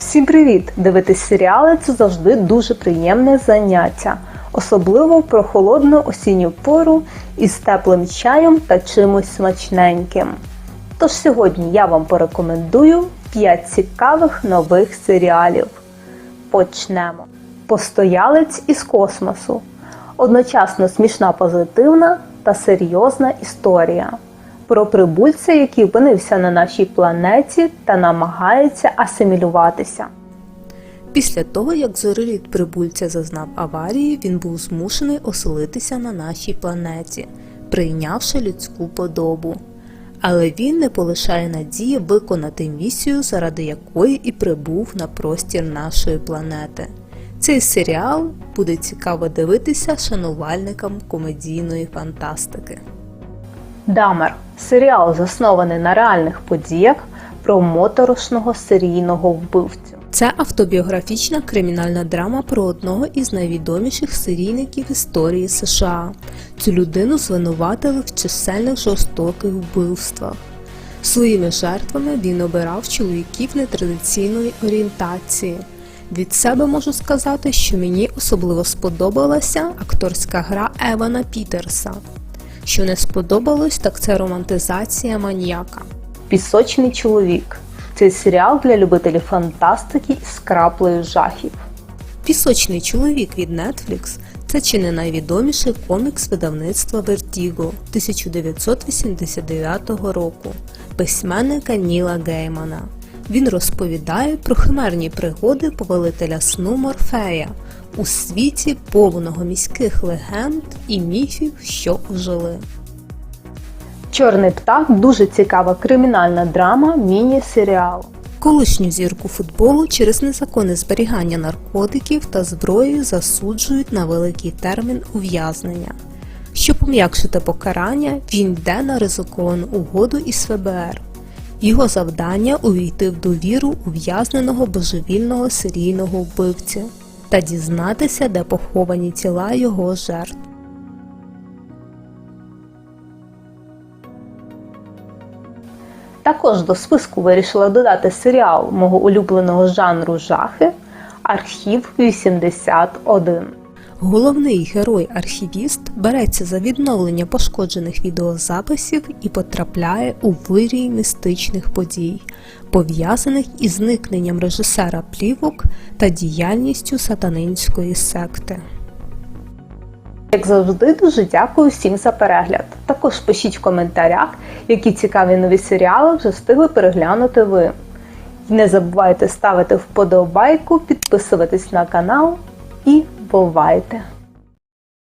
Всім привіт! Дивитись серіали це завжди дуже приємне заняття, особливо в прохолодну осінню пору із теплим чаєм та чимось смачненьким. Тож сьогодні я вам порекомендую 5 цікавих нових серіалів. Почнемо. Постоялець із космосу. Одночасно смішна позитивна та серйозна історія про прибульця, який опинився на нашій планеті та намагається асимілюватися. Після того, як зореліт прибульця зазнав аварії, він був змушений оселитися на нашій планеті, прийнявши людську подобу. Але він не полишає надії виконати місію, заради якої і прибув на простір нашої планети. Цей серіал буде цікаво дивитися шанувальникам комедійної фантастики. Дамер серіал заснований на реальних подіях про моторошного серійного вбивцю. Це автобіографічна кримінальна драма про одного із найвідоміших серійників історії США. Цю людину звинуватили в чисельних жорстоких вбивствах. Своїми жертвами він обирав чоловіків нетрадиційної орієнтації. Від себе можу сказати, що мені особливо сподобалася акторська гра Евана Пітерса. Що не сподобалось, так це романтизація маніяка. Пісочний чоловік. Цей серіал для любителів фантастики із краплею жахів. Пісочний чоловік від Netflix – це чи не найвідоміший комікс видавництва Vertigo 1989 року, письменника Ніла Геймана. Він розповідає про химерні пригоди повелителя сну Морфея у світі повного міських легенд і міфів, що ожили. Чорний птах дуже цікава кримінальна драма міні-серіал. Колишню зірку футболу через незаконне зберігання наркотиків та зброї засуджують на великий термін ув'язнення. Щоб пом'якшити покарання, він йде на ризиковану угоду із ФБР. Його завдання увійти в довіру ув'язненого божевільного серійного вбивця та дізнатися, де поховані тіла його жертв. Також до списку вирішила додати серіал мого улюбленого жанру жахи Архів 81. Головний герой-архівіст береться за відновлення пошкоджених відеозаписів і потрапляє у вирій містичних подій, пов'язаних із зникненням режисера плівок та діяльністю сатанинської секти. Як завжди, дуже дякую всім за перегляд. Також пишіть в коментарях, які цікаві нові серіали вже встигли переглянути ви. І не забувайте ставити вподобайку, підписуватись на канал і бувайте!